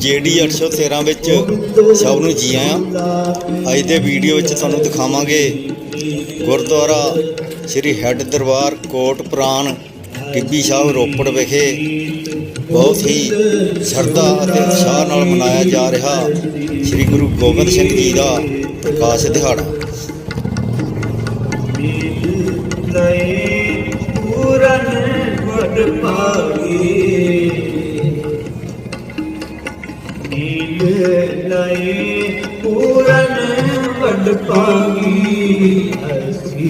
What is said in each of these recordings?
GD 813 ਵਿੱਚ ਸਭ ਨੂੰ ਜੀ ਆਇਆਂ। ਅੱਜ ਦੇ ਵੀਡੀਓ ਵਿੱਚ ਤੁਹਾਨੂੰ ਦਿਖਾਵਾਂਗੇ ਗੁਰਦੁਆਰਾ ਸ੍ਰੀ ਹੈੱਡ ਦਰਬਾਰ ਕੋਟ ਪ੍ਰਾਨ ਟਿੱਬੀ ਸਾਹਿਬ ਰੋਪੜ ਵਿਖੇ ਬਹੁਤ ਹੀ ਸ਼ਰਧਾ ਅਤੇ ਉਤਸ਼ਾਹ ਨਾਲ ਮਨਾਇਆ ਜਾ ਰਿਹਾ ਸ੍ਰੀ ਗੁਰੂ ਗੋਬਿੰਦ ਸਿੰਘ ਜੀ ਦਾ ਪ੍ਰਕਾਸ਼ ਦਿਹਾੜਾ।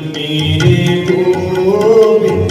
ਮੇਰੇ ਗੋਬਿੰਦ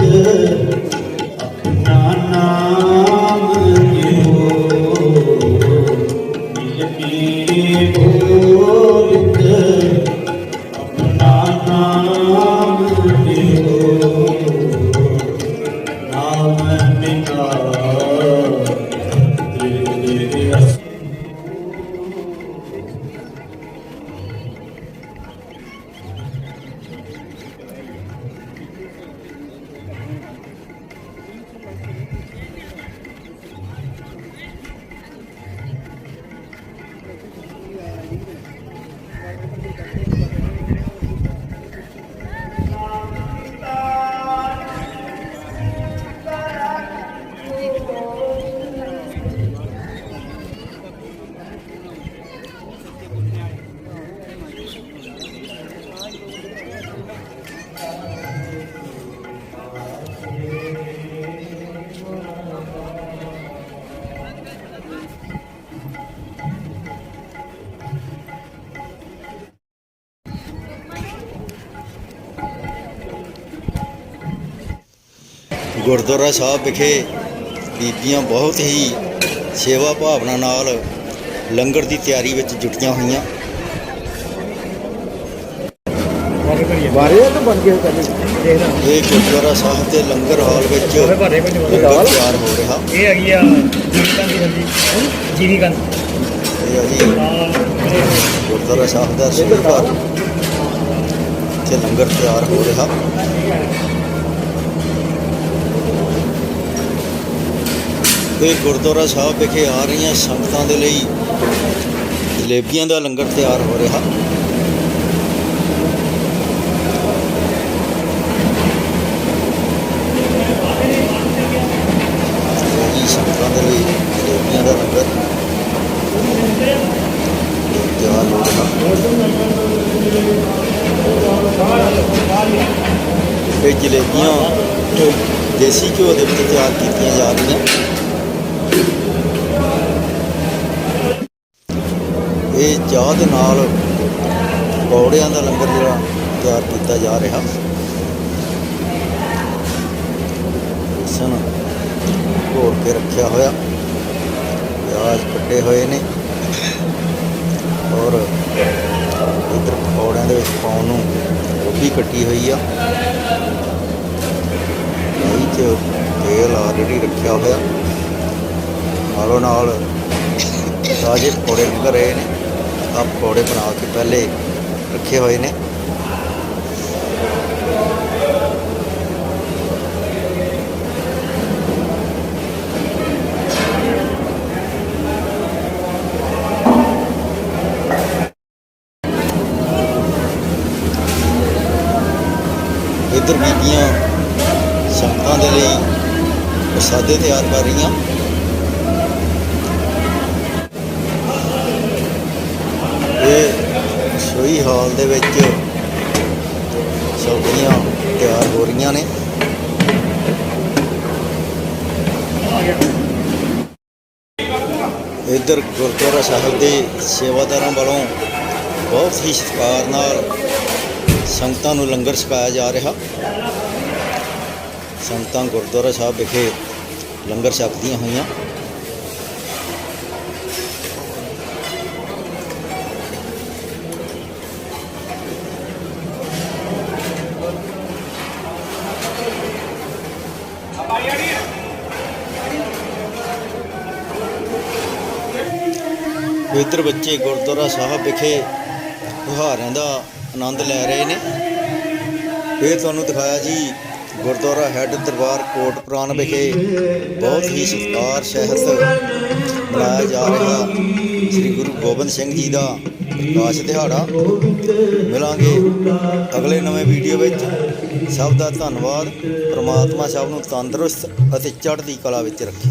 ਗੁਰਦੁਆਰਾ ਸਾਹਿਬ ਵਿਖੇ ਬੀਬੀਆਂ ਬਹੁਤ ਹੀ ਸੇਵਾ ਭਾਵਨਾ ਨਾਲ ਲੰਗਰ ਦੀ ਤਿਆਰੀ ਵਿੱਚ ਜੁਟੀਆਂ ਹੋਈਆਂ। ਇਹ ਗੁਰਦੁਆਰਾ ਸਾਹਿਬ ਦੇ ਲੰਗਰ ਹਾਲ ਵਿੱਚ ਲੰਗਰ ਤਿਆਰ ਹੋ ਰਿਹਾ। ਇਹ ਹੈਗੀ ਆ ਹੰਦੀ ਜੀਵਿਕਾਂ ਇਹ ਅਸੀਂ ਗੁਰਦੁਆਰਾ ਸਾਹਿਬ ਦਾ ਸਿੰਘ ਘਰ। ਤੇ ਲੰਗਰ ਤਿਆਰ ਹੋ ਰਿਹਾ। ਤੇ ਗੁਰਦੁਆਰਾ ਸਾਹਿਬ ਵਿਖੇ ਆ ਰਹੀਆਂ ਸੰਗਤਾਂ ਦੇ ਲਈ ਜਲੇਬੀਆਂ ਦਾ ਲੰਗਰ ਤਿਆਰ ਹੋ ਰਿਹਾ। ਜੀ ਸੰਗਤਾਂ ਦੇ ਲਈ ਜਲੇਬੀਆਂ ਦਾ ਲੰਗਰ। ਤਿਆਰ ਹੋ। ਰਿਹਾ ਇਹ ਜਲੇਬੀਆਂ ਦੇਸੀ ਘਿਓ ਦੇ ਵਿੱਚ ਤਿਆਰ ਕੀਤੀਆਂ ਜਾ ਰਹੀਆਂ। ਇਹ ਚਾਹ ਦੇ ਨਾਲ ਪਕੌੜਿਆਂ ਦਾ ਲੰਗਰ ਜਿਹੜਾ ਤਿਆਰ ਕੀਤਾ ਜਾ ਰਿਹਾ। ਸਨ ਘੋਲ ਕੇ ਰੱਖਿਆ ਹੋਇਆ। ਪਿਆਜ਼ ਕੱਟੇ ਹੋਏ ਨੇ। ਔਰ ਇਧਰ ਪਕੌੜਿਆਂ ਦੇ ਵਿੱਚ ਪਾਉਣ ਨੂੰ ਗੋਭੀ ਕੱਟੀ ਹੋਈ ਆ। ਕੜਾਹੀ 'ਚ ਤੇਲ ਆਲਰੇਡੀ ਰੱਖਿਆ ਹੋਇਆ। ਨਾਲੋਂ ਨਾਲ ਤਾਜ਼ੇ ਪਕੌੜੇ ਨਿਕਲ ਰਹੇ ਨੇ ਆ ਪਕੌੜੇ ਬਣਾ ਕੇ ਪਹਿਲੇ ਰੱਖੇ ਹੋਏ ਨੇ। ਇੱਧਰ ਬੀਬੀਆਂ ਸੰਗਤਾਂ ਦੇ ਲਈ ਪ੍ਰਸਾਦੇ ਤਿਆਰ ਕਰ ਰਹੀਆਂ। ਇਹ ਹਾਲ ਦੇ ਵਿੱਚ ਸਬਜ਼ੀਆਂ ਤਿਆਰ ਹੋ ਰਹੀਆਂ ਨੇ। ਇੱਧਰ ਗੁਰਦੁਆਰਾ ਸਾਹਿਬ ਦੇ ਸੇਵਾਦਾਰਾਂ ਵੱਲੋਂ ਬਹੁਤ ਹੀ ਸਤਿਕਾਰ ਨਾਲ ਸੰਗਤਾਂ ਨੂੰ ਲੰਗਰ ਛਕਾਇਆ ਜਾ ਰਿਹਾ। ਸੰਗਤਾਂ ਗੁਰਦੁਆਰਾ ਸਾਹਿਬ ਵਿਖੇ ਲੰਗਰ ਛਕਦੀਆਂ ਹੋਈਆਂ। ਇੱਧਰ ਬੱਚੇ ਗੁਰਦੁਆਰਾ ਸਾਹਿਬ ਵਿਖੇ ਤਿਉਹਾਰਾਂ ਦਾ ਆਨੰਦ ਲੈ ਰਹੇ ਨੇ। ਇਹ ਤੁਹਾਨੂੰ ਦਿਖਾਇਆ ਜੀ, ਗੁਰਦੁਆਰਾ ਹੈੱਡ ਦਰਬਾਰ ਕੋਟ ਪੁਰਾਣ ਵਿਖੇ ਬਹੁਤ ਹੀ ਸਤਿਕਾਰ ਸਹਿਤ ਮਨਾਇਆ ਜਾ ਰਿਹਾ। ਸ੍ਰੀ ਗੁਰੂ ਗੋਬਿੰਦ ਸਿੰਘ ਜੀ ਦਾ ਪ੍ਰਕਾਸ਼ ਦਿਹਾੜਾ ਮਿਲਾਂਗੇ ਅਗਲੇ ਨਵੇਂ ਵੀਡੀਓ ਵਿੱਚ। ਸਭ ਦਾ ਧੰਨਵਾਦ। ਪ੍ਰਮਾਤਮਾ ਸਭ ਨੂੰ ਤੰਦਰੁਸਤ ਅਤੇ ਚੜ੍ਹਦੀ ਕਲਾ ਵਿੱਚ ਰੱਖੇ।